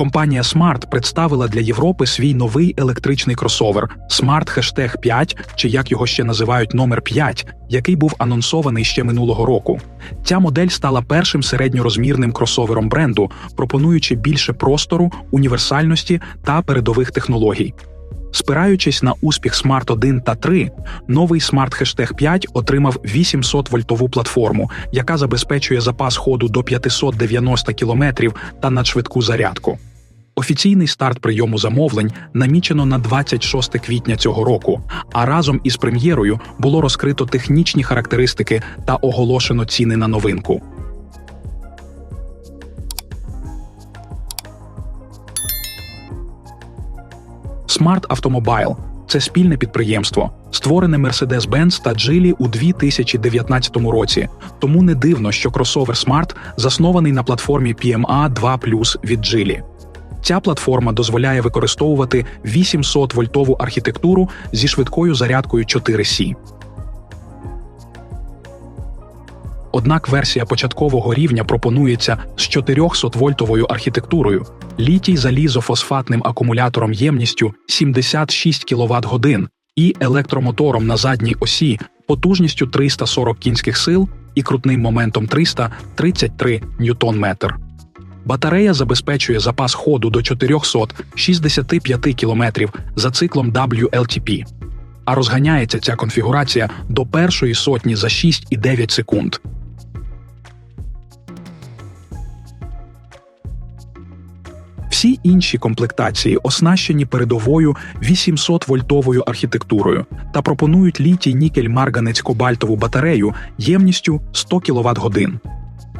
Компанія Smart представила для Європи свій новий електричний кросовер Smart Hashtag 5, чи як його ще називають номер 5, який був анонсований ще минулого року. Ця модель стала першим середньорозмірним кросовером бренду, пропонуючи більше простору, універсальності та передових технологій. Спираючись на успіх Smart 1 та 3, новий Smart Hashtag 5 отримав 800 вольтову платформу, яка забезпечує запас ходу до 590 км та надшвидку зарядку. Офіційний старт прийому замовлень намічено на 26 квітня цього року, а разом із прем'єрою було розкрито технічні характеристики та оголошено ціни на новинку. Smart Automobile – це спільне підприємство, створене Mercedes-Benz та Geely у 2019 році. Тому не дивно, що кросовер Smart заснований на платформі PMA 2 від Geely. Ця платформа дозволяє використовувати 800 вольтову архітектуру зі швидкою зарядкою 4C. Однак версія початкового рівня пропонується з 400-вольтовою архітектурою, літій залізофосфатним акумулятором ємністю 76 кВт годин і електромотором на задній осі потужністю 340 кінських сил і крутним моментом 333 ньютон-метр. Батарея забезпечує запас ходу до 465 км за циклом WLTP, а розганяється ця конфігурація до першої сотні за 6,9 секунд. Всі інші комплектації оснащені передовою 800-вольтовою архітектурою та пропонують літій нікель марганець кобальтову батарею ємністю 100 кВт годин.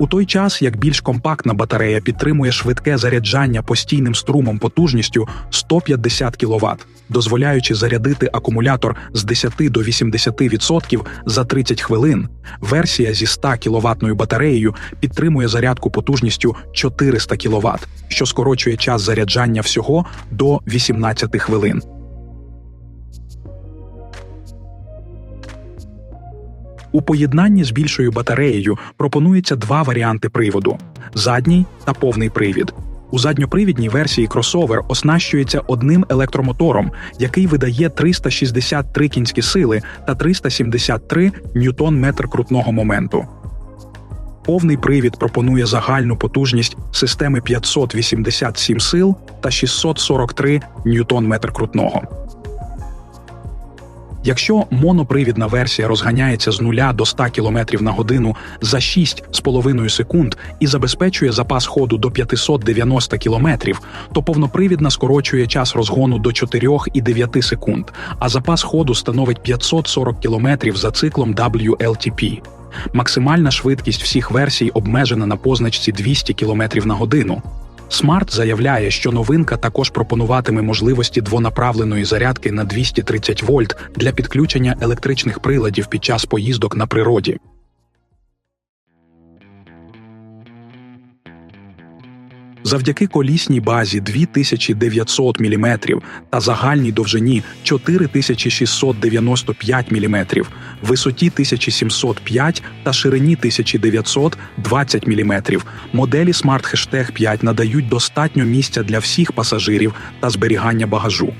У той час як більш компактна батарея підтримує швидке заряджання постійним струмом потужністю 150 кВт, дозволяючи зарядити акумулятор з 10 до 80% за 30 хвилин. Версія зі 100 кВт батареєю підтримує зарядку потужністю 400 кВт, що скорочує час заряджання всього до 18 хвилин. У поєднанні з більшою батареєю пропонується два варіанти приводу: задній та повний привід. У задньопривідній версії кросовер оснащується одним електромотором, який видає 363 кінські сили та 373 ньютон-метр крутного моменту. Повний привід пропонує загальну потужність системи 587 сил та 643 ньютон-метр крутного. Якщо монопривідна версія розганяється з 0 до 100 км на годину за 6,5 секунд і забезпечує запас ходу до 590 км, то повнопривідна скорочує час розгону до 4,9 секунд, а запас ходу становить 540 км за циклом WLTP. Максимальна швидкість всіх версій обмежена на позначці 200 км на годину. Smart заявляє, що новинка також пропонуватиме можливості двонаправленої зарядки на 230 вольт для підключення електричних приладів під час поїздок на природі. Завдяки колісній базі 2900 мм та загальній довжині 4695 мм, висоті 1705 та ширині 1920 мм, моделі Smart Hashtag 5 надають достатньо місця для всіх пасажирів та зберігання багажу.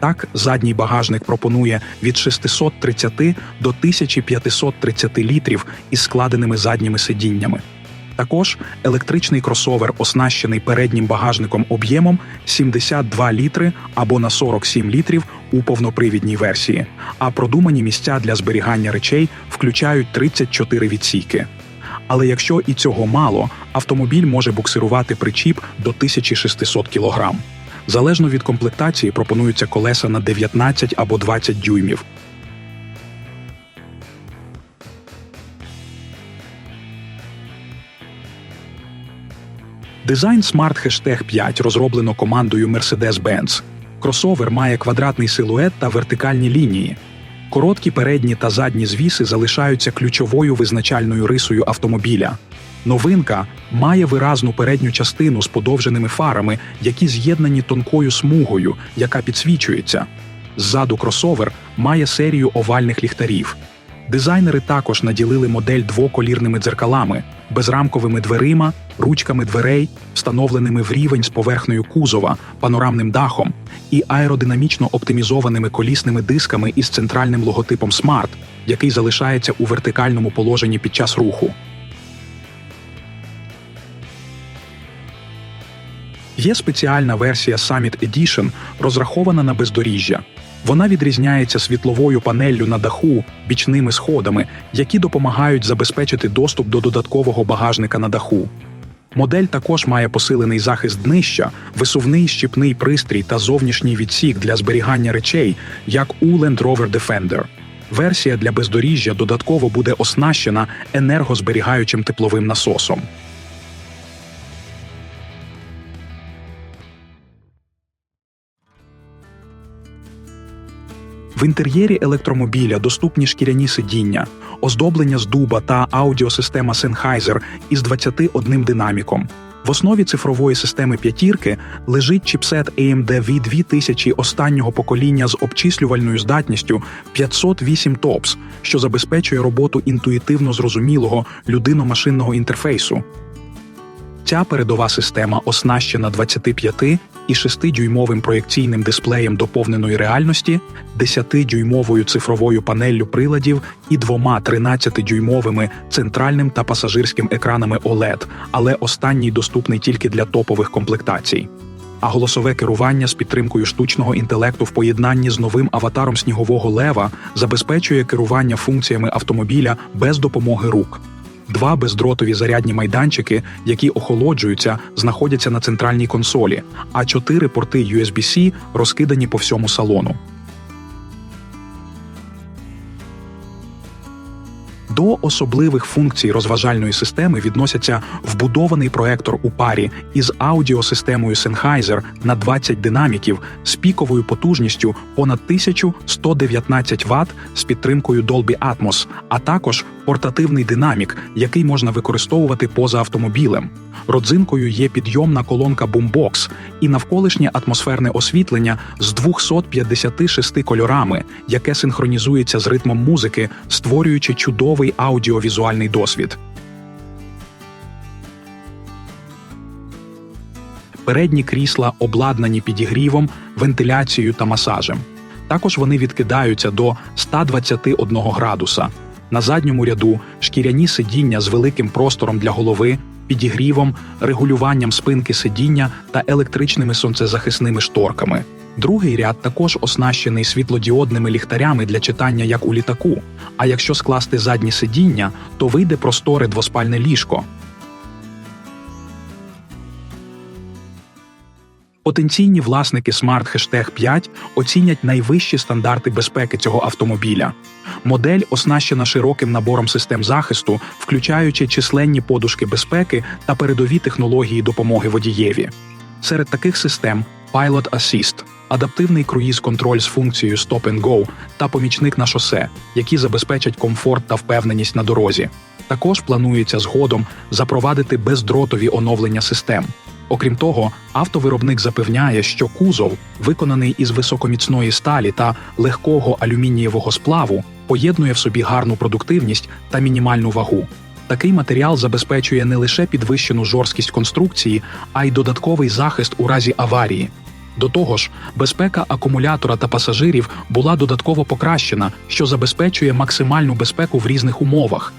Так, задній багажник пропонує від 630 до 1530 літрів із складеними задніми сидіннями. Також електричний кросовер оснащений переднім багажником об'ємом 72 літри або на 47 літрів у повнопривідній версії, а продумані місця для зберігання речей включають 34 відсійки. Але якщо і цього мало, автомобіль може буксирувати причіп до 1600 кг. Залежно від комплектації пропонуються колеса на 19 або 20 дюймів. Дизайн Smart Hashtag 5 розроблено командою Mercedes-Benz. Кросовер має квадратний силует та вертикальні лінії. Короткі передні та задні звіси залишаються ключовою визначальною рисою автомобіля. Новинка має виразну передню частину з подовженими фарами, які з'єднані тонкою смугою, яка підсвічується. Ззаду кросовер має серію овальних ліхтарів. Дизайнери також наділили модель двоколірними дзеркалами, безрамковими дверима, ручками дверей, встановленими в рівень з поверхнею кузова, панорамним дахом і аеродинамічно оптимізованими колісними дисками із центральним логотипом Smart, який залишається у вертикальному положенні під час руху. Є спеціальна версія Summit Edition, розрахована на бездоріжжя. Вона відрізняється світловою панеллю на даху, бічними сходами, які допомагають забезпечити доступ до додаткового багажника на даху. Модель також має посилений захист днища, висувний щіпний пристрій та зовнішній відсік для зберігання речей, як у Land Rover Defender. Версія для бездоріжжя додатково буде оснащена енергозберігаючим тепловим насосом. В інтер'єрі електромобіля доступні шкіряні сидіння, оздоблення з дуба та аудіосистема Sennheiser із 21 динаміком. В основі цифрової системи п'ятірки лежить чіпсет AMD V2000 останнього покоління з обчислювальною здатністю 508 TOPS, що забезпечує роботу інтуїтивно зрозумілого людино-машинного інтерфейсу. Ця передова система оснащена 25 і 6-дюймовим проєкційним дисплеєм доповненої реальності, 10-дюймовою цифровою панеллю приладів і двома 13-дюймовими центральним та пасажирським екранами OLED, але останній доступний тільки для топових комплектацій. А голосове керування з підтримкою штучного інтелекту в поєднанні з новим аватаром снігового лева забезпечує керування функціями автомобіля без допомоги рук. Два бездротові зарядні майданчики, які охолоджуються, знаходяться на центральній консолі, а чотири порти USB-C розкидані по всьому салону. До особливих функцій розважальної системи відносяться вбудований проектор у парі із аудіосистемою Sennheiser на 20 динаміків з піковою потужністю понад 1119 Вт з підтримкою Dolby Atmos, а також портативний динамік, який можна використовувати поза автомобілем. Родзинкою є підйомна колонка Boombox і навколишнє атмосферне освітлення з 256 кольорами, яке синхронізується з ритмом музики, створюючи чудовий аудіовізуальний досвід. Передні крісла обладнані підігрівом, вентиляцією та масажем. Також вони відкидаються до 121 градуса. На задньому ряду шкіряні сидіння з великим простором для голови, підігрівом, регулюванням спинки сидіння та електричними сонцезахисними шторками. Другий ряд також оснащений світлодіодними ліхтарями для читання як у літаку. А якщо скласти задні сидіння, то вийде просторе двоспальне ліжко. Потенційні власники Smart Hashtag 5 оцінять найвищі стандарти безпеки цього автомобіля. Модель оснащена широким набором систем захисту, включаючи численні подушки безпеки та передові технології допомоги водієві. Серед таких систем Pilot Assist, адаптивний круїз-контроль з функцією Stop and Go та помічник на шосе, які забезпечать комфорт та впевненість на дорозі. Також планується згодом запровадити бездротові оновлення систем. Окрім того, автовиробник запевняє, що кузов, виконаний із високоміцної сталі та легкого алюмінієвого сплаву, поєднує в собі гарну продуктивність та мінімальну вагу. Такий матеріал забезпечує не лише підвищену жорсткість конструкції, а й додатковий захист у разі аварії. До того ж, безпека акумулятора та пасажирів була додатково покращена, що забезпечує максимальну безпеку в різних умовах.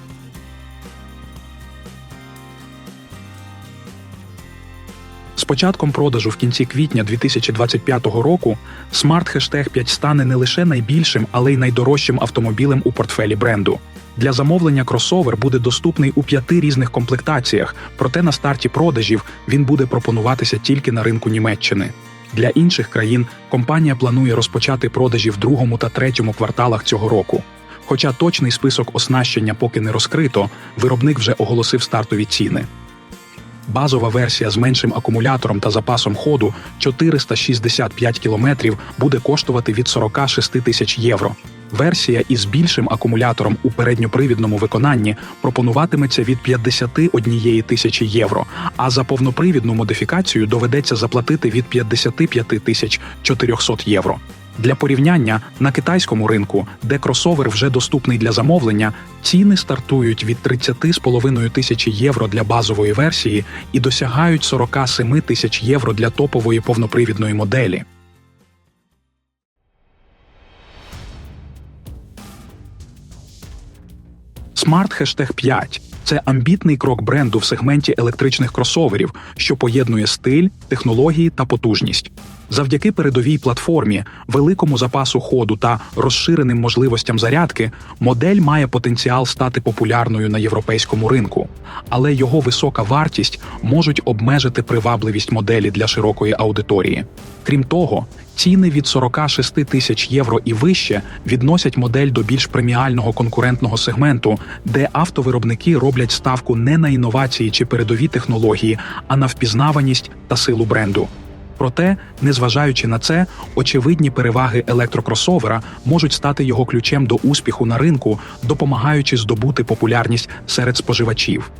Початком продажу в кінці квітня 2025 року Hashtag 5 стане не лише найбільшим, але й найдорожчим автомобілем у портфелі бренду. Для замовлення кросовер буде доступний у п'яти різних комплектаціях, проте на старті продажів він буде пропонуватися тільки на ринку Німеччини. Для інших країн компанія планує розпочати продажі в другому та третьому кварталах цього року. Хоча точний список оснащення поки не розкрито, виробник вже оголосив стартові ціни. Базова версія з меншим акумулятором та запасом ходу 465 км буде коштувати від 46 тисяч євро. Версія із більшим акумулятором у передньопривідному виконанні пропонуватиметься від 51 тисячі євро, а за повнопривідну модифікацію доведеться заплатити від 55 тисяч 400 євро. Для порівняння на китайському ринку, де кросовер вже доступний для замовлення, ціни стартують від 30,5 тисячі євро для базової версії і досягають 47 тисяч євро для топової повнопривідної моделі. Smart Hashtag 5 – це амбітний крок бренду в сегменті електричних кросоверів, що поєднує стиль, технології та потужність. Завдяки передовій платформі, великому запасу ходу та розширеним можливостям зарядки, модель має потенціал стати популярною на європейському ринку, але його висока вартість можуть обмежити привабливість моделі для широкої аудиторії. Крім того, ціни від 46 тисяч євро і вище відносять модель до більш преміального конкурентного сегменту, де автовиробники роблять ставку не на інновації чи передові технології, а на впізнаваність та силу бренду. Проте, незважаючи на це, очевидні переваги електрокросовера можуть стати його ключем до успіху на ринку, допомагаючи здобути популярність серед споживачів.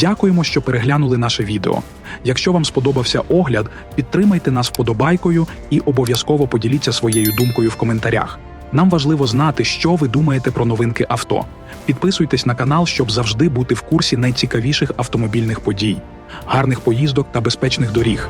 Дякуємо, що переглянули наше відео. Якщо вам сподобався огляд, підтримайте нас вподобайкою і обов'язково поділіться своєю думкою в коментарях. Нам важливо знати, що ви думаєте про новинки авто. Підписуйтесь на канал, щоб завжди бути в курсі найцікавіших автомобільних подій, гарних поїздок та безпечних доріг.